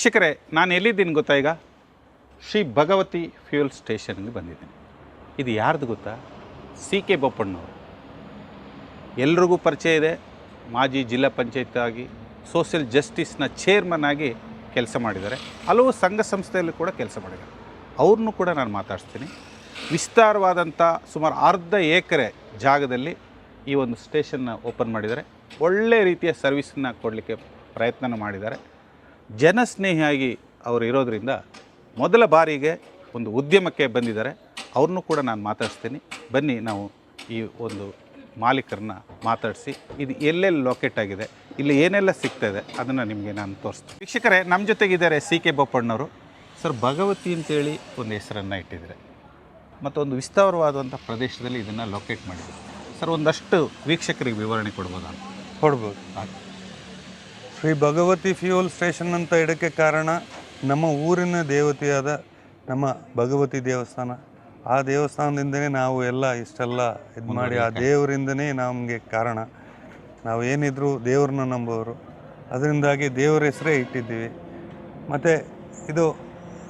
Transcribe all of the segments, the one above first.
ವೀಕ್ಷಕರೇ, ನಾನು ಎಲ್ಲಿದ್ದೀನಿ ಗೊತ್ತಾ ಈಗ? ಶ್ರೀ ಭಗವತಿ ಫ್ಯೂಯಲ್ ಸ್ಟೇಷನ್ಗೆ ಬಂದಿದ್ದೀನಿ. ಇದು ಯಾರ್ದು ಗೊತ್ತಾ? ಸಿ ಕೆ ಬೊಪ್ಪಣ್ಣವರು ಎಲ್ರಿಗೂ ಪರಿಚಯ ಇದೆ. ಮಾಜಿ ಜಿಲ್ಲಾ ಪಂಚಾಯತ್ ಆಗಿ ಸೋಷಿಯಲ್ ಜಸ್ಟಿಸ್ನ ಚೇರ್ಮನ್ ಆಗಿ ಕೆಲಸ ಮಾಡಿದ್ದಾರೆ. ಹಲವು ಸಂಘ ಸಂಸ್ಥೆಯಲ್ಲೂ ಕೂಡ ಕೆಲಸ ಮಾಡಿದ್ದಾರೆ. ಅವ್ರನ್ನೂ ಕೂಡ ನಾನು ಮಾತಾಡ್ಸ್ತೀನಿ. ವಿಸ್ತಾರವಾದಂಥ ಸುಮಾರು ಅರ್ಧ ಎಕರೆ ಜಾಗದಲ್ಲಿ ಈ ಒಂದು ಸ್ಟೇಷನ್ನ ಓಪನ್ ಮಾಡಿದ್ದಾರೆ. ಒಳ್ಳೆ ರೀತಿಯ ಸರ್ವಿಸನ್ನ ಕೊಡಲಿಕ್ಕೆ ಪ್ರಯತ್ನ ಮಾಡಿದ್ದಾರೆ. ಜನಸ್ನೇಹಿಯಾಗಿ ಅವರು ಇರೋದರಿಂದ ಮೊದಲ ಬಾರಿಗೆ ಒಂದು ಉದ್ಯಮಕ್ಕೆ ಬಂದಿದ್ದಾರೆ. ಅವ್ರನ್ನೂ ಕೂಡ ನಾನು ಮಾತಾಡಿಸ್ತೀನಿ. ಬನ್ನಿ ನಾವು ಈ ಒಂದು ಮಾಲೀಕರನ್ನ ಮಾತಾಡಿಸಿ ಇದು ಎಲ್ಲೆಲ್ಲಿ ಲೊಕೇಟ್ ಆಗಿದೆ ಇಲ್ಲಿ ಏನೆಲ್ಲ ಸಿಗ್ತದೆ ಅದನ್ನು ನಿಮಗೆ ನಾನು ತೋರಿಸ್ತೀನಿ. ವೀಕ್ಷಕರೇ ನಮ್ಮ ಜೊತೆಗಿದ್ದಾರೆ ಸಿ ಕೆ ಬೊಪ್ಪಣ್ಣವರು ಸರ್ ಭಗವತಿ ಅಂತೇಳಿ ಒಂದು ಹೆಸರನ್ನು ಇಟ್ಟಿದ್ದಾರೆ. ಮತ್ತು ಒಂದು ವಿಸ್ತಾರವಾದಂಥ ಪ್ರದೇಶದಲ್ಲಿ ಇದನ್ನು ಲೊಕೇಟ್ ಮಾಡಿದ್ದಾರೆ. ಸರ್ ಒಂದಷ್ಟು ವೀಕ್ಷಕರಿಗೆ ವಿವರಣೆ ಕೊಡ್ಬೋದಾ? ಕೊಡ್ಬೋದು. ಶ್ರೀ ಭಗವತಿ ಫ್ಯೂಯಲ್ ಸ್ಟೇಷನ್ ಅಂತ ಇಡಕ್ಕೆ ಕಾರಣ ನಮ್ಮ ಊರಿನ ದೇವತೆಯಾದ ನಮ್ಮ ಭಗವತಿ ದೇವಸ್ಥಾನ. ಆ ದೇವಸ್ಥಾನದಿಂದನೇ ನಾವು ಎಲ್ಲ ಇಷ್ಟೆಲ್ಲ ಇದು ಮಾಡಿ ಆ ದೇವರಿಂದನೇ ನಮಗೆ ಕಾರಣ. ನಾವು ಏನಿದ್ರು ದೇವ್ರನ್ನ ನಂಬೋರು ಅದರಿಂದಾಗಿ ದೇವರ ಹೆಸರೇ ಇಟ್ಟಿದ್ದೀವಿ. ಮತ್ತು ಇದು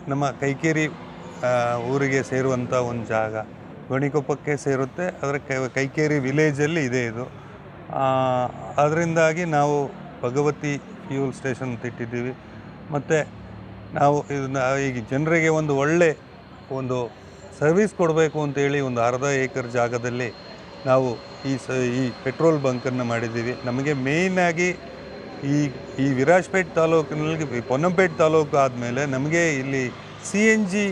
ನಮ್ಮ ಕೈಕೇರಿ ಊರಿಗೆ ಸೇರುವಂಥ ಒಂದು ಜಾಗ. ಗಣಿಕೊಪ್ಪಕ್ಕೆ ಸೇರುತ್ತೆ. ಅದರ ಕೈ- ಕೈಕೇರಿ ವಿಲೇಜಲ್ಲಿ ಇದೆ ಇದು. ಅದರಿಂದಾಗಿ ನಾವು ಭಗವತಿ ಫ್ಯೂಲ್ ಸ್ಟೇಷನ್ ಅಂತ ಇಟ್ಟಿದ್ದೀವಿ. ಮತ್ತು ನಾವು ಇದನ್ನ ಈಗ ಜನರಿಗೆ ಒಂದು ಒಳ್ಳೆ ಒಂದು ಸರ್ವಿಸ್ ಕೊಡಬೇಕು ಅಂತೇಳಿ ಒಂದು ಅರ್ಧ ಏಕರ್ ಜಾಗದಲ್ಲಿ ನಾವು ಈ ಸ, ಈ ಪೆಟ್ರೋಲ್ ಬಂಕನ್ನು ಮಾಡಿದ್ದೀವಿ. ನಮಗೆ ಮೇಯ್ನಾಗಿ ಈ ಈ ವಿರಾಜ್ಪೇಟ್ ತಾಲೂಕಿನಲ್ಲಿ ಪೊನ್ನಂಪೇಟ್ ತಾಲೂಕು ಆದಮೇಲೆ ನಮಗೆ ಇಲ್ಲಿ ಸಿ ಎನ್ ಜಿ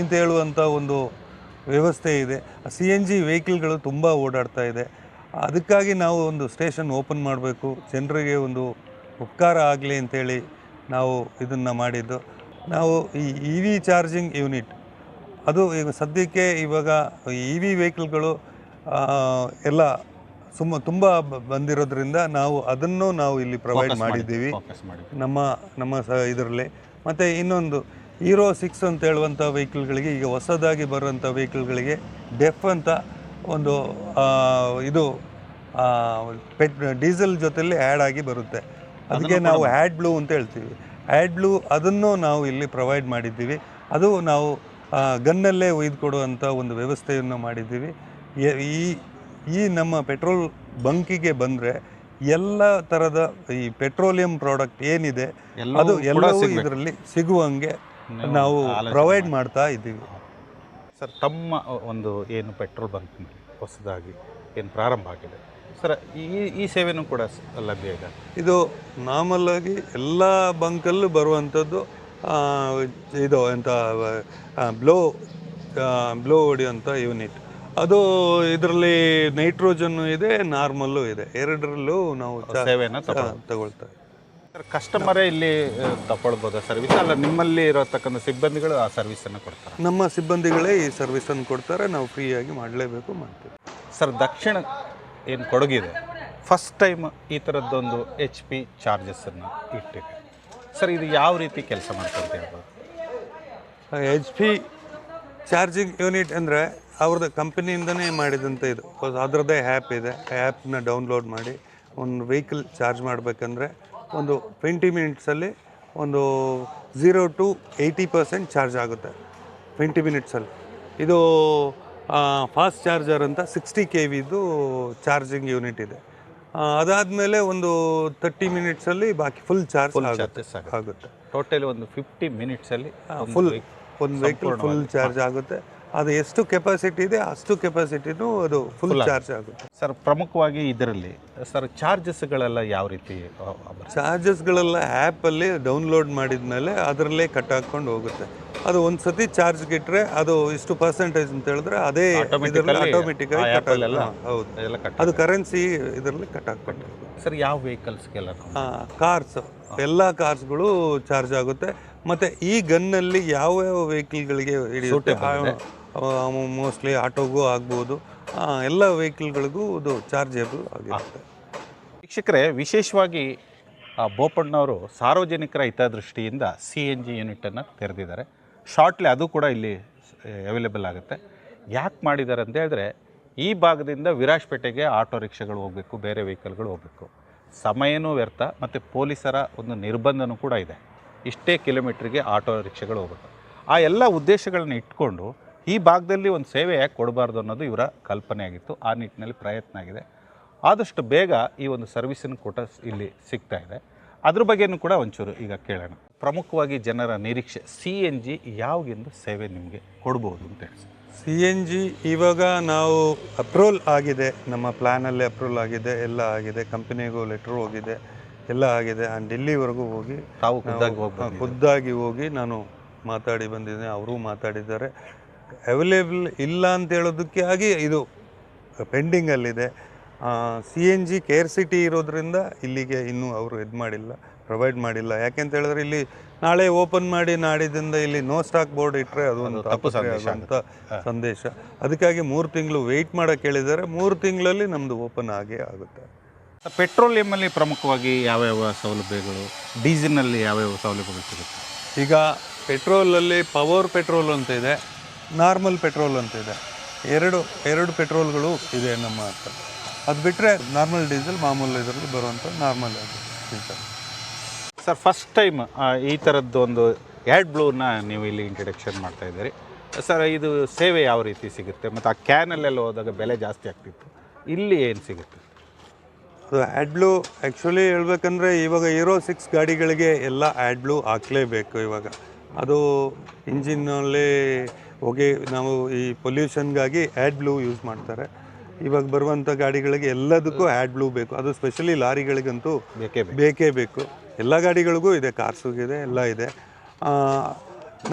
ಅಂತ ಹೇಳುವಂಥ ಒಂದು ವ್ಯವಸ್ಥೆ ಇದೆ. ಸಿ ಎನ್ ಜಿ ವೆಹಿಕಲ್ಗಳು ತುಂಬ ಓಡಾಡ್ತಾ ಇದೆ. ಅದಕ್ಕಾಗಿ ನಾವು ಒಂದು ಸ್ಟೇಷನ್ ಓಪನ್ ಮಾಡಬೇಕು. ಜನರಿಗೆ ಒಂದು ಉಪಕಾರ ಆಗಲಿ ಅಂತೇಳಿ ನಾವು ಇದನ್ನು ಮಾಡಿದ್ದು. ನಾವು ಈ ಇ ವಿ ಚಾರ್ಜಿಂಗ್ ಯೂನಿಟ್ ಅದು ಈಗ ಸದ್ಯಕ್ಕೆ ಇವಾಗ ಇ ವಿ ವೆಹಿಕಲ್ಗಳು ಎಲ್ಲ ಸುಮ್ಮ ತುಂಬ ಬಂದಿರೋದ್ರಿಂದ ನಾವು ಅದನ್ನು ನಾವು ಇಲ್ಲಿ ಪ್ರೊವೈಡ್ ಮಾಡಿದ್ದೀವಿ. ನಮ್ಮ ನಮ್ಮ ಸ ಇದರಲ್ಲಿ. ಮತ್ತು ಇನ್ನೊಂದು ಹೀರೋ ಸಿಕ್ಸ್ ಅಂತ ಹೇಳುವಂಥ ವೆಹಿಕಲ್ಗಳಿಗೆ ಈಗ ಹೊಸದಾಗಿ ಬರುವಂಥ ವೆಹಿಕಲ್ಗಳಿಗೆ ಡೆಫ್ ಅಂತ ಒಂದು ಆ, ಇದು ಆ, ಪೆಟ್ ಡೀಸೆಲ್ ಜೊತೆಯಲ್ಲಿ ಆ್ಯಡ್ ಆಗಿ ಬರುತ್ತೆ. ಅದಕ್ಕೆ ನಾವು ಹ್ಯಾಡ್ ಬ್ಲೂ ಅಂತ ಹೇಳ್ತೀವಿ. ಹ್ಯಾಡ್ ಬ್ಲೂ ಅದನ್ನು ನಾವು ಇಲ್ಲಿ ಪ್ರೊವೈಡ್ ಮಾಡಿದ್ದೀವಿ. ಅದು ನಾವು ಗನ್ನಲ್ಲೇ ಒಯ್ದು ಕೊಡುವಂಥ ಒಂದು ವ್ಯವಸ್ಥೆಯನ್ನು ಮಾಡಿದ್ದೀವಿ. ಈ ಈ ನಮ್ಮ ಪೆಟ್ರೋಲ್ ಬಂಕಿಗೆ ಬಂದರೆ ಎಲ್ಲ ಥರದ ಈ ಪೆಟ್ರೋಲಿಯಂ ಪ್ರಾಡಕ್ಟ್ ಏನಿದೆ ಅದು ಎಲ್ಲವೂ ಇದರಲ್ಲಿ ಸಿಗುವಂಗೆ ನಾವು ಪ್ರೊವೈಡ್ ಮಾಡ್ತಾ ಇದ್ದೀವಿ. ಸರ್ ತಮ್ಮ ಒಂದು ಏನು ಪೆಟ್ರೋಲ್ ಬಂಕ್ ಹೊಸದಾಗಿ ಏನು ಪ್ರಾರಂಭ ಆಗಿದೆ? ಸರ್ ಈ ಈ ಸೇವೆನೂ ಕೂಡ ಲಭ್ಯ ಇದೆ. ಇದು ನಾರ್ಮಲ್ ಆಗಿ ಎಲ್ಲ ಬಂಕಲ್ಲೂ ಬರುವಂಥದ್ದು ಇದು ಎಂಥ ಬ್ಲೋ ಬ್ಲೋ ಹೊಡೆಯುವಂಥ ಯೂನಿಟ್. ಅದು ಇದರಲ್ಲಿ ನೈಟ್ರೋಜನ್ನು ಇದೆ ನಾರ್ಮಲ್ಲು ಇದೆ. ಎರಡರಲ್ಲೂ ನಾವು ಸೇವೆಯನ್ನು ಆ, ತಗೊಳ್ಬೋದು ತಗೊಳ್ತಾ ಇದ್ದೀವಿ. ಸರ್ ಕಸ್ಟಮರೇ ಇಲ್ಲಿ ತಗೊಳ್ಬೋದು ಸರ್ವಿಸ್ ಅಲ್ಲ ನಿಮ್ಮಲ್ಲಿ ಇರತಕ್ಕಂಥ ಸಿಬ್ಬಂದಿಗಳು ಆ ಸರ್ವಿಸನ್ನು ಕೊಡ್ತಾರೆ. ನಮ್ಮ ಸಿಬ್ಬಂದಿಗಳೇ ಈ ಸರ್ವಿಸನ್ನು ಕೊಡ್ತಾರೆ. ನಾವು ಫ್ರೀಯಾಗಿ ಮಾಡಲೇಬೇಕು ಮಾಡ್ತೀವಿ. ಸರ್ ದಕ್ಷಿಣ ಏನು ಕೊಡಗಿದೆ? ಫಸ್ಟ್ ಟೈಮ್ ಈ ಥರದ್ದೊಂದು ಎಚ್ ಪಿ ಚಾರ್ಜಸ್ಸನ್ನು ಇಟ್ಟಿದೆ. ಸರ್ ಇದು ಯಾವ ರೀತಿ ಕೆಲಸ ಮಾಡ್ತಾರೆ ಹೇಳ್ಬೋದು? ಎಚ್ ಪಿ ಚಾರ್ಜಿಂಗ್ ಯೂನಿಟ್ ಅಂದರೆ ಅವ್ರದ್ದು ಕಂಪನಿಯಿಂದನೇ ಮಾಡಿದಂಥ ಇದು. ಅದರದ್ದೇ ಆ್ಯಪ್ ಇದೆ. ಆ್ಯಪ್ನ ಡೌನ್ಲೋಡ್ ಮಾಡಿ ಒಂದು ವೆಹಿಕಲ್ ಚಾರ್ಜ್ ಮಾಡಬೇಕಂದ್ರೆ ಒಂದು ಟ್ವೆಂಟಿ ಮಿನಿಟ್ಸಲ್ಲಿ ಒಂದು zero to eighty percent charge ಆಗುತ್ತೆ. ಟ್ವೆಂಟಿ ಮಿನಿಟ್ಸಲ್ಲಿ ಇದು ಫಾಸ್ಟ್ ಚಾರ್ಜರ್ ಅಂತ ಸಿಕ್ಸ್ಟಿ ಕೆ ವಿದು ಚಾರ್ಜಿಂಗ್ ಯೂನಿಟ್ ಇದೆ. ಅದಾದಮೇಲೆ ಒಂದು ತರ್ಟಿ ಮಿನಿಟ್ಸಲ್ಲಿ ಬಾಕಿ ಫುಲ್ ಚಾರ್ಜ್ ಆಗುತ್ತೆ. ಟೋಟಲಿ ಒಂದು ಫಿಫ್ಟಿ ಮಿನಿಟ್ಸಲ್ಲಿ ಫುಲ್ ಒಂದು ವೆಹಿಕಲ್ ಫುಲ್ ಚಾರ್ಜ್ ಆಗುತ್ತೆ. ಅದು ಎಷ್ಟು ಕೆಪಾಸಿಟಿ ಇದೆ ಅಷ್ಟು ಕೆಪಾಸಿಟಿನೂ ಅದು ಫುಲ್ ಚಾರ್ಜ್ ಆಗುತ್ತೆ. ಸರ್ ಪ್ರಮುಖವಾಗಿ ಇದರಲ್ಲಿ ಸರ್ ಚಾರ್ಜಸ್ಗಳೆಲ್ಲ ಯಾವ ರೀತಿ? ಚಾರ್ಜಸ್ಗಳೆಲ್ಲ ಆ್ಯಪಲ್ಲಿ ಡೌನ್ಲೋಡ್ ಮಾಡಿದ್ಮೇಲೆ ಅದರಲ್ಲೇ ಕಟ್ ಹಾಕ್ಕೊಂಡು ಹೋಗುತ್ತೆ. ಅದು ಒಂದು ಸತಿ ಚಾರ್ಜ್ ಇಟ್ಟರೆ ಅದು ಇಷ್ಟು ಪರ್ಸೆಂಟೇಜ್ ಅಂತ ಹೇಳಿದ್ರೆ ಅದೇ ಆಟೋಮೆಟಿಕ್ ಆಗಿ ಹೌದು. ಅದು ಕರೆನ್ಸಿ ಇದರಲ್ಲಿ ಕಟ್ ಹಾಕ್ಕೊಂಡು ಸರ್ ಯಾವ ವೆಹಿಕಲ್ಸ್ಗೆಲ್ಲ ಕಾರ್ಸ್ ಎಲ್ಲ ಕಾರ್ಸ್ಗಳು ಚಾರ್ಜ್ ಆಗುತ್ತೆ. ಮತ್ತೆ ಈ ಗನ್ನಲ್ಲಿ ಯಾವ ಯಾವ ವೆಹಿಕಲ್ಗಳಿಗೆ ಹಿಡಿಯುತ್ತೆ? ಮೋಸ್ಟ್ಲಿ ಆಟೋಗೂ ಆಗ್ಬೋದು. ಎಲ್ಲ ವೆಹಿಕಲ್ಗಳಿಗೂ ಇದು ಚಾರ್ಜೇಬಲ್ ಆಗಿರುತ್ತೆ. ವೀಕ್ಷಕರೇ, ವಿಶೇಷವಾಗಿ ಬೋಪಣ್ಣವರು ಸಾರ್ವಜನಿಕರ ಹಿತದೃಷ್ಟಿಯಿಂದ ಸಿ ಎನ್ ಜಿ ಯೂನಿಟನ್ನು ತೆರೆದಿದ್ದಾರೆ. ಶಾರ್ಟ್ಲಿ ಅದು ಕೂಡ ಇಲ್ಲಿ ಅವೈಲೇಬಲ್ ಆಗುತ್ತೆ. ಯಾಕೆ ಮಾಡಿದ್ದಾರೆ ಅಂತ ಹೇಳಿದ್ರೆ, ಈ ಭಾಗದಿಂದ ವಿರಾಜ್ಪೇಟೆಗೆ ಆಟೋ ರಿಕ್ಷಾಗಳು ಹೋಗಬೇಕು, ಬೇರೆ ವೆಹಿಕಲ್ಗಳು ಹೋಗಬೇಕು. ಸಮಯನೂ ವ್ಯರ್ಥ ಮತ್ತು ಪೊಲೀಸರ ಒಂದು ನಿರ್ಬಂಧನೂ ಕೂಡ ಇದೆ. ಇಷ್ಟೇ ಕಿಲೋಮೀಟ್ರಿಗೆ ಆಟೋ ರಿಕ್ಷಾಗಳು ಹೋಗಬೇಕು. ಆ ಎಲ್ಲ ಉದ್ದೇಶಗಳನ್ನು ಇಟ್ಕೊಂಡು ಈ ಭಾಗದಲ್ಲಿ ಒಂದು ಸೇವೆ ಯಾಕೆ ಕೊಡಬಾರ್ದು ಅನ್ನೋದು ಇವರ ಕಲ್ಪನೆ ಆಗಿತ್ತು. ಆ ನಿಟ್ಟಿನಲ್ಲಿ ಪ್ರಯತ್ನ ಆಗಿದೆ. ಆದಷ್ಟು ಬೇಗ ಈ ಒಂದು ಸರ್ವಿಸನ್ನು ಕೂಡ ಇಲ್ಲಿ ಸಿಗ್ತಾ ಇದೆ. ಅದ್ರ ಬಗ್ಗೆನೂ ಕೂಡ ಒಂಚೂರು ಈಗ ಕೇಳೋಣ. ಪ್ರಮುಖವಾಗಿ ಜನರ ನಿರೀಕ್ಷೆ ಸಿ ಎನ್ ಜಿ ಯಾವಾಗಿಂದ ಸೇವೆ ನಿಮಗೆ ಕೊಡ್ಬೋದು ಅಂತ ಹೇಳಿ. ಸಿ ಎನ್ ಜಿ ಇವಾಗ ನಾವು ಅಪ್ರೂವಲ್ ಆಗಿದೆ. ನಮ್ಮ ಪ್ಲ್ಯಾನಲ್ಲಿ ಅಪ್ರೂವಲ್ ಆಗಿದೆ. ಎಲ್ಲ ಆಗಿದೆ. ಕಂಪನಿಗೂ ಲೆಟ್ರ್ ಹೋಗಿದೆ. ಎಲ್ಲ ಆಗಿದೆ. ಆ್ಯಂಡ್ ಡೆಲ್ಲಿವರೆಗೂ ಹೋಗಿ ತಾವು ನಾವು, ಖುದ್ದಾಗಿ ಹೋಗಿ ಖುದ್ದಾಗಿ ಹೋಗಿ ನಾನು ಮಾತಾಡಿ ಬಂದಿದ್ದೇನೆ. ಅವರೂ ಮಾತಾಡಿದ್ದಾರೆ. ಅವೈಲೇಬಲ್ ಇಲ್ಲ ಅಂತ ಹೇಳೋದಕ್ಕೆ ಆಗಿ ಇದು ಪೆಂಡಿಂಗಲ್ಲಿದೆ C N G care city ಇರೋದ್ರಿಂದ ಇಲ್ಲಿಗೆ ಇನ್ನೂ ಅವರು ಇದು ಮಾಡಿಲ್ಲ ಪ್ರೊವೈಡ್ ಮಾಡಿಲ್ಲ. ಯಾಕೆಂತ ಹೇಳಿದ್ರೆ ಇಲ್ಲಿ ನಾಳೆ ಓಪನ್ ಮಾಡಿ ನಾಡಿದಿಂದ ಇಲ್ಲಿ ನೋ ಸ್ಟಾಕ್ ಬೋರ್ಡ್ ಇಟ್ಟರೆ ಅದು ಒಂದು ತಪ್ಪು ಸಂದೇಶ ಅಂತ ಸಂದೇಶ. ಅದಕ್ಕಾಗಿ ಮೂರು ತಿಂಗಳು ವೆಯ್ಟ್ ಮಾಡೋಕೆ ಹೇಳಿದ್ದಾರೆ. ಮೂರು ತಿಂಗಳಲ್ಲಿ ನಮ್ಮದು ಓಪನ್ ಆಗೇ ಆಗುತ್ತೆ. ಪೆಟ್ರೋಲಿಯಮಲ್ಲಿ ಪ್ರಮುಖವಾಗಿ ಯಾವ್ಯಾವ ಸೌಲಭ್ಯಗಳು ಡೀಸೆಲ್ನಲ್ಲಿ ಯಾವ್ಯಾವ ಸೌಲಭ್ಯಗಳು ಸಿಗುತ್ತೆ? ಈಗ ಪೆಟ್ರೋಲಲ್ಲಿ ಪವರ್ ಪೆಟ್ರೋಲ್ ಅಂತ ಇದೆ. ನಾರ್ಮಲ್ ಪೆಟ್ರೋಲ್ ಅಂತ ಇದೆ. ಎರಡು ಎರಡು ಪೆಟ್ರೋಲ್ಗಳು ಇದೆ ನಮ್ಮ ಹತ್ರ. ಅದು ಬಿಟ್ಟರೆ ನಾರ್ಮಲ್ ಡೀಸೆಲ್ ಮಾಮೂಲಿ ಇದರಲ್ಲಿ ಬರುವಂಥ normal diesel sir first time ಈ ಥರದ್ದು ಒಂದು ಆ್ಯಡ್ ಬ್ಲೂನ ನೀವು ಇಲ್ಲಿ ಇಂಟ್ರಡಕ್ಷನ್ ಮಾಡ್ತಾ ಇದ್ದೀರಿ. ಸರ್ ಇದು ಸೇವೆ ಯಾವ ರೀತಿ ಸಿಗುತ್ತೆ? ಮತ್ತು ಆ ಕ್ಯಾನಲ್ಲೆಲ್ಲ ಹೋದಾಗ ಬೆಲೆ ಜಾಸ್ತಿ ಆಗ್ತಿತ್ತು. ಇಲ್ಲಿ ಏನು ಸಿಗುತ್ತೆ? ಅದು ಆ್ಯಡ್ಬ್ಲೂ ಆ್ಯಕ್ಚುಲಿ ಹೇಳ್ಬೇಕಂದ್ರೆ ಇವಾಗ ಇರೋ ಸಿಕ್ಸ್ ಗಾಡಿಗಳಿಗೆ ಎಲ್ಲ ಆ್ಯಡ್ಬ್ಲೂ ಹಾಕಲೇಬೇಕು ಇವಾಗ. ಅದು ಇಂಜಿನ್ನಲ್ಲಿ ಹೊಗೆ ನಾವು ಈ ಪೊಲ್ಯೂಷನ್ಗಾಗಿ ಆ್ಯಡ್ ಬ್ಲೂ ಯೂಸ್ ಮಾಡ್ತಾರೆ. ಇವಾಗ ಬರುವಂಥ ಗಾಡಿಗಳಿಗೆ ಎಲ್ಲದಕ್ಕೂ ಆ್ಯಡ್ ಬ್ಲೂ ಬೇಕು. ಅದು ಸ್ಪೆಷಲಿ ಲಾರಿಗಳಿಗಂತೂ ಬೇಕೇ ಬೇಕು. ಬೇಕೇ ಎಲ್ಲ ಗಾಡಿಗಳಿಗೂ ಇದೆ ಕಾರ್ಸುಗಿದೆ ಎಲ್ಲ ಇದೆ.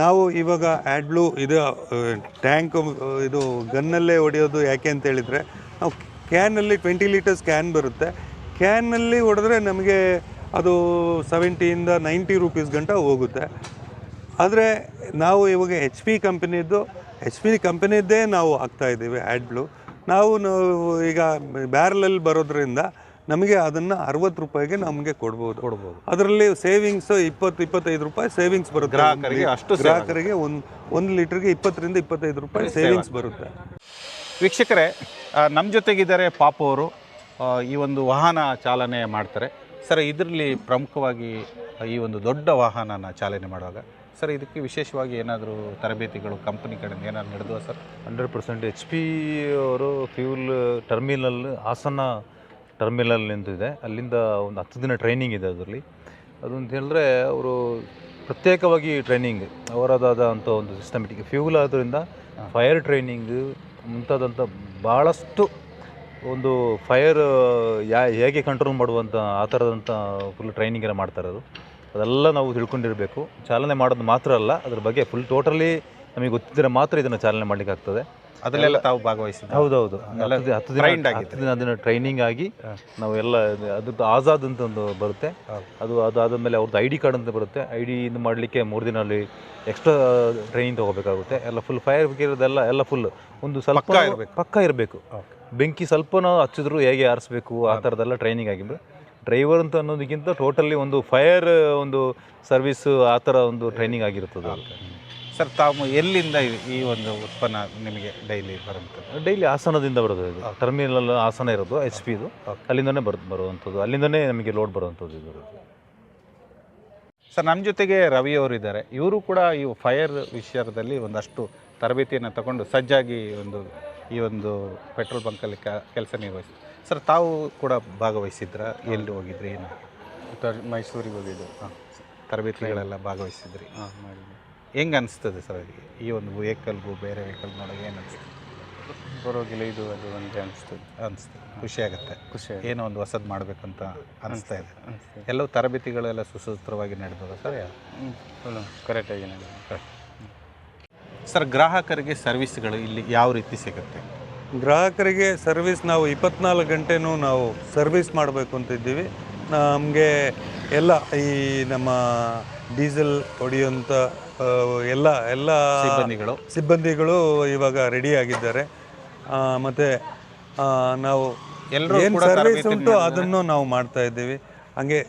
ನಾವು ಇವಾಗ ಆ್ಯಡ್ ಬ್ಲೂ ಇದು ಟ್ಯಾಂಕ್ ಇದು ಗನ್ನಲ್ಲೇ ಹೊಡೆಯೋದು ಯಾಕೆ ಅಂತ ಹೇಳಿದರೆ ನಾವು ಕ್ಯಾನಲ್ಲಿ ಟ್ವೆಂಟಿ ಲೀಟರ್ಸ್ ಕ್ಯಾನ್ ಬರುತ್ತೆ. ಕ್ಯಾನಲ್ಲಿ ಹೊಡೆದ್ರೆ ನಮಗೆ ಅದು ಸೆವೆಂಟಿಯಿಂದ ನೈಂಟಿ ರುಪೀಸ್ ಗಂಟ ಹೋಗುತ್ತೆ. ಆದರೆ ನಾವು ಇವಾಗ ಎಚ್ ಪಿ ಕಂಪನಿದ್ದು ಎಚ್ ಪಿ ಕಂಪನಿದ್ದೇ ನಾವು ಹಾಕ್ತಾ ಇದ್ದೀವಿ ಆ್ಯಡ್ ಬ್ಲೂ ನಾವು ನಾವು ಈಗ ಬ್ಯಾರಲಲ್ಲಿ ಬರೋದ್ರಿಂದ ನಮಗೆ ಅದನ್ನು ಅರವತ್ತು ರೂಪಾಯಿಗೆ ನಮಗೆ ಕೊಡ್ಬೋದು. ಕೊಡ್ಬೋದು. ಅದರಲ್ಲಿ ಸೇವಿಂಗ್ಸ್ ಇಪ್ಪತ್ತು ಇಪ್ಪತ್ತೈದು ರೂಪಾಯಿ ಸೇವಿಂಗ್ಸ್ ಬರುತ್ತೆ. ಗ್ರಾಹಕರಿಗೆ ಅಷ್ಟು ಗ್ರಾಹಕರಿಗೆ ಒಂದು ಒಂದು ಲೀಟ್ರಿಗೆ ಇಪ್ಪತ್ತರಿಂದ ಇಪ್ಪತ್ತೈದು ರೂಪಾಯಿ ಸೇವಿಂಗ್ಸ್ ಬರುತ್ತೆ. ವೀಕ್ಷಕರೇ ನಮ್ಮ ಜೊತೆಗಿದ್ದಾರೆ ಪಾಪು ಅವರು ಈ ಒಂದು ವಾಹನ ಚಾಲನೆ ಮಾಡ್ತಾರೆ. ಸರ್ ಇದರಲ್ಲಿ ಪ್ರಮುಖವಾಗಿ ಈ ಒಂದು ದೊಡ್ಡ ವಾಹನನ ಚಾಲನೆ ಮಾಡುವಾಗ ಸರ್ ಇದಕ್ಕೆ ವಿಶೇಷವಾಗಿ ಏನಾದರೂ ತರಬೇತಿಗಳು ಕಂಪನಿ ಕಡೆಯಿಂದ ಏನಾದ್ರು ನಡೆದುವ sir? Hundred percent H P ಅವರು ಫ್ಯೂಲ್ ಟರ್ಮಿನಲ್ ಹಾಸನ ಟರ್ಮಿನಲ್ ನಿಂತಿದೆ. ಅಲ್ಲಿಂದ ಒಂದು ಹತ್ತು ದಿನ ಟ್ರೈನಿಂಗ್ ಇದೆ ಅದರಲ್ಲಿ. ಅದು ಅಂತ ಹೇಳಿದ್ರೆ ಅವರು ಪ್ರತ್ಯೇಕವಾಗಿ ಟ್ರೈನಿಂಗ್ ಅವರದಾದ ಅಂಥ ಒಂದು ಸಿಸ್ಟಮೆಟಿಕ್ ಫ್ಯೂಲ್ ಆದ್ದರಿಂದ ಫೈರ್ ಟ್ರೈನಿಂಗ್ ಮುಂತಾದಂಥ ಭಾಳಷ್ಟು ಒಂದು ಫೈರ್ ಯಾ ಹೇಗೆ ಕಂಟ್ರೋಲ್ ಮಾಡುವಂಥ ಆ ಥರದಂಥ ಫುಲ್ ಟ್ರೈನಿಂಗ್ ಎಲ್ಲ ಮಾಡ್ತಾರೆ ಅದು ಅದೆಲ್ಲ ನಾವು ತಿಳ್ಕೊಂಡಿರಬೇಕು. ಚಾಲನೆ ಮಾಡೋದು ಮಾತ್ರ ಅಲ್ಲ ಅದ್ರ ಬಗ್ಗೆ ಫುಲ್ ಟೋಟಲಿ ನಮಗೆ ಗೊತ್ತಿದ್ರೆ ಮಾತ್ರ ಇದನ್ನು ಚಾಲನೆ ಮಾಡಲಿಕ್ಕೆ ಆಗ್ತದೆ. ಅದರಲ್ಲೆಲ್ಲ ತಾವು ಭಾಗವಹಿಸಿದ್ದು. ಹೌದೌದು. ಎಲ್ಲ ಹತ್ತು ದಿನ ಹತ್ತು ದಿನ ಅದನ್ನು ಟ್ರೈನಿಂಗ್ ಆಗಿ ನಾವೆಲ್ಲ ಅದು- ಅದ್ರದ್ದು ಆಜಾದ್ ಅಂತ ಒಂದು ಬರುತ್ತೆ. ಅದು ಅದು ಅದಾದ ಮೇಲೆ ಅವ್ರದ್ದು ಐ ಡಿ ಕಾರ್ಡ್ ಅಂತ ಬರುತ್ತೆ. ಐ ಡಿ ಇದು ಮಾಡಲಿಕ್ಕೆ ಮೂರು ದಿನ ಅಲ್ಲಿ ಎಕ್ಸ್ಟ್ರಾ ಟ್ರೈನಿಂಗ್ ತೊಗೋಬೇಕಾಗುತ್ತೆ. ಎಲ್ಲ ಫುಲ್ ಫೈರ್ ಇರೋದೆಲ್ಲ ಎಲ್ಲ ಫುಲ್ ಒಂದು ಸ್ವಲ್ಪ ಪಕ್ಕಾ ಇರ್ಬೇಕು. ಬೆಂಕಿ ಸ್ವಲ್ಪ ಹಚ್ಚಿದ್ರು ಹೇಗೆ ಆರಿಸ್ಬೇಕು ಆ ಥರದ್ದೆಲ್ಲ ಟ್ರೈನಿಂಗ್ ಆಗಿದ್ದು ಡ್ರೈವರ್ ಅಂತ ಅನ್ನೋದಕ್ಕಿಂತ ಟೋಟಲಿ ಒಂದು ಫೈರ್ ಒಂದು ಸರ್ವಿಸ್ ಆ ಥರ ಒಂದು ಟ್ರೈನಿಂಗ್ ಆಗಿರ್ತದೆ ಸರ್ ತಾವು ಎಲ್ಲಿಂದ ಈ- ಒಂದು ಉತ್ಪನ್ನ ನಿಮಗೆ ಡೈಲಿ ಬರುತ್ತೆ ಡೈಲಿ ಹಾಸನದಿಂದ ಬರೋದು ಇದು. ಟರ್ಮಿನಲ್ ಹಾಸನ ಇರೋದು ಎಚ್ ಪಿದು ಅಲ್ಲಿಂದನೇ ಬರ್ ಬರುವಂಥದ್ದು. ಅಲ್ಲಿಂದನೇ ನಮಗೆ ಲೋಡ್ ಬರುವಂಥದ್ದು ಇದು. ಸರ್ ನಮ್ಮ ಜೊತೆಗೆ ರವಿ ಅವರು ಇದ್ದಾರೆ. ಇವರು ಕೂಡ ಈ ಫೈರ್ ವಿಷಯದಲ್ಲಿ ಒಂದಷ್ಟು ತರಬೇತಿಯನ್ನು ತಗೊಂಡು ಸಜ್ಜಾಗಿ ಒಂದು ಈ ಒಂದು ಪೆಟ್ರೋಲ್ ಬಂಕಲ್ಲಿ ಕೆಲಸ ನಿರ್ವಹಿಸ್ತಾರೆ. ಸರ್ ತಾವು ಕೂಡ ಭಾಗವಹಿಸಿದ್ರ? ಎಲ್ಲಿ ಹೋಗಿದ್ರಿ ಏನು? ತರ್ ಮೈಸೂರಿಗೆ ಹೋಗಿದ್ದು. ಹಾಂ ತರಬೇತಿಗಳೆಲ್ಲ ಭಾಗವಹಿಸಿದ್ರಿ. ಹಾಂ ಹೆಂಗೆ ಅನಿಸ್ತದೆ ಸರ್ ಅದಕ್ಕೆ? ಈ ಒಂದು ವೆಹಿಕಲ್ಗೂ ಬೇರೆ ವೆಹಿಕಲ್ ನೋಡೋಕೆ ಏನು ಅನಿಸ್ತದೆ? ಪರವಾಗಿಲ್ಲ ಇದು ಅದು ಒಂದೇ ಅನಿಸ್ತದೆ. ಅನಿಸ್ತದೆ. ಖುಷಿ ಆಗುತ್ತೆ. ಖುಷಿ ಏನೋ ಒಂದು ಹೊಸದು ಮಾಡಬೇಕಂತ ಅನಿಸ್ತಾ ಇದೆ. ಎಲ್ಲವೂ ತರಬೇತಿಗಳೆಲ್ಲ ಸುಸೂತ್ರವಾಗಿ ನಡೆದದ ಸರ್ ಹ್ಞೂ ಕರೆಕ್ಟಾಗಿ ಕರೆಕ್ಟ್ ಸರ್ ಗ್ರಾಹಕರಿಗೆ ಸರ್ವಿಸ್ಗಳು ಇಲ್ಲಿ ಯಾವ ರೀತಿ ಸಿಗುತ್ತೆ? ಗ್ರಾಹಕರಿಗೆ ಸರ್ವಿಸ್ ನಾವು ಇಪ್ಪತ್ನಾಲ್ಕು ಗಂಟೆನೂ ನಾವು ಸರ್ವಿಸ್ ಮಾಡಬೇಕು ಅಂತ ಇದ್ದೀವಿ ನಮಗೆ ಎಲ್ಲ ಈ ನಮ್ಮ ಡೀಸೆಲ್ ಹೊಡೆಯುವಂಥ ಎಲ್ಲ ಎಲ್ಲ ಸಿಬ್ಬಂದಿಗಳು. ಸಿಬ್ಬಂದಿಗಳು ಇವಾಗ ರೆಡಿ ಆಗಿದ್ದಾರೆ. ಮತ್ತು ನಾವು ಎಲ್ಲರೂ ಏನು ಸರ್ವಿಸ್ ಉಂಟು ಅದನ್ನು ನಾವು ಮಾಡ್ತಾ ಇದ್ದೀವಿ. ಹಂಗೆ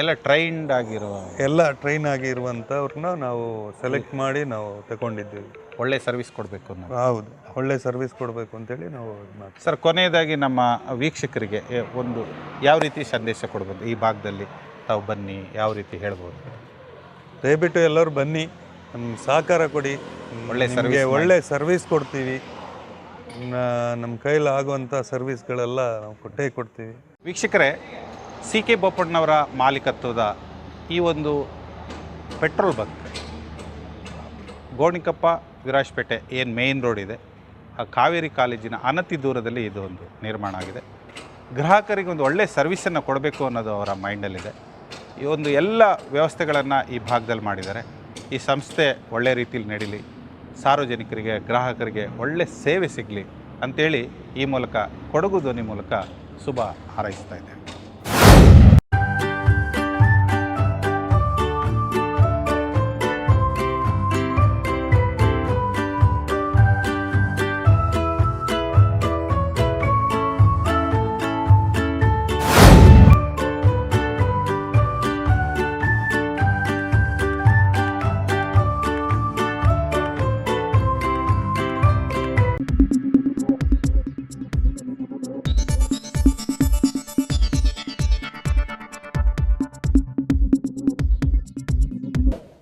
ಎಲ್ಲ ಟ್ರೈನ್ಡ್ ಆಗಿರುವ ಎಲ್ಲ ಟ್ರೈನ್ ಆಗಿರುವಂಥವ್ರನ್ನ ನಾವು ಸೆಲೆಕ್ಟ್ ಮಾಡಿ ನಾವು ತಗೊಂಡಿದ್ದೀವಿ. ಒಳ್ಳೆ ಸರ್ವಿಸ್ ಕೊಡಬೇಕು ಅನ್ನೋದು ಹೌದು ಒಳ್ಳೆ ಸರ್ವಿಸ್ ಕೊಡಬೇಕು ಅಂತೇಳಿ ನಾವು ಇದ್ ಮಾಡ್ತೀವಿ. ಸರ್ ಕೊನೆಯದಾಗಿ ನಮ್ಮ ವೀಕ್ಷಕರಿಗೆ ಎ- ಒಂದು ಯಾವ ರೀತಿ ಸಂದೇಶ ಕೊಡ್ಬೋದು? ಈ ಭಾಗದಲ್ಲಿ ತಾವು ಬನ್ನಿ ಯಾವ ರೀತಿ ಹೇಳ್ಬೋದು? ದಯವಿಟ್ಟು ಎಲ್ಲರೂ ಬನ್ನಿ ನಮ್ಮ ಸಹಕಾರ ಕೊಡಿ. ಒಳ್ಳೆ service ಮಾಡಿ. ಒಳ್ಳೆ ಸರ್ವಿಸ್ ಕೊಡ್ತೀವಿ. ನಮ್ಮ ಕೈಲಿ ಆಗುವಂಥ ಸರ್ವಿಸ್ಗಳೆಲ್ಲ ನಾವು ಕೊಟ್ಟೇ ಕೊಡ್ತೀವಿ. ವೀಕ್ಷಕರೇ ಸಿ ಕೆ ಬೋಪಣ್ಣವರ ಮಾಲೀಕತ್ವದ ಈ ಒಂದು ಪೆಟ್ರೋಲ್ ಬಂಕ್ ಗೋಣಿಕೊಪ್ಪ ವಿರಾಜ್ಪೇಟೆ ಏನು ಮೇಯ್ನ್ ರೋಡ್ ಇದೆ, ಆ ಕಾವೇರಿ ಕಾಲೇಜಿನ ಅನತಿ ದೂರದಲ್ಲಿ ಇದು ಒಂದು ನಿರ್ಮಾಣ ಆಗಿದೆ. ಗ್ರಾಹಕರಿಗೆ ಒಂದು ಒಳ್ಳೆಯ ಸರ್ವಿಸನ್ನು ಕೊಡಬೇಕು ಅನ್ನೋದು ಅವರ ಮೈಂಡಲ್ಲಿದೆ ಈ ಒಂದು ಎಲ್ಲ ವ್ಯವಸ್ಥೆಗಳನ್ನು ಈ ಭಾಗದಲ್ಲಿ ಮಾಡಿದ್ದಾರೆ. ಈ ಸಂಸ್ಥೆ ಒಳ್ಳೆ ರೀತಿಯಲ್ಲಿ ನಡೀಲಿ, ಸಾರ್ವಜನಿಕರಿಗೆ, ಗ್ರಾಹಕರಿಗೆ ಒಳ್ಳೆ ಸೇವೆ ಸಿಗಲಿ ಅಂಥೇಳಿ ಈ ಮೂಲಕ ಕೊಡಗು ಧ್ವನಿ ಮೂಲಕ ಶುಭ ಹಾರೈಸ್ತಾ ಇದೆ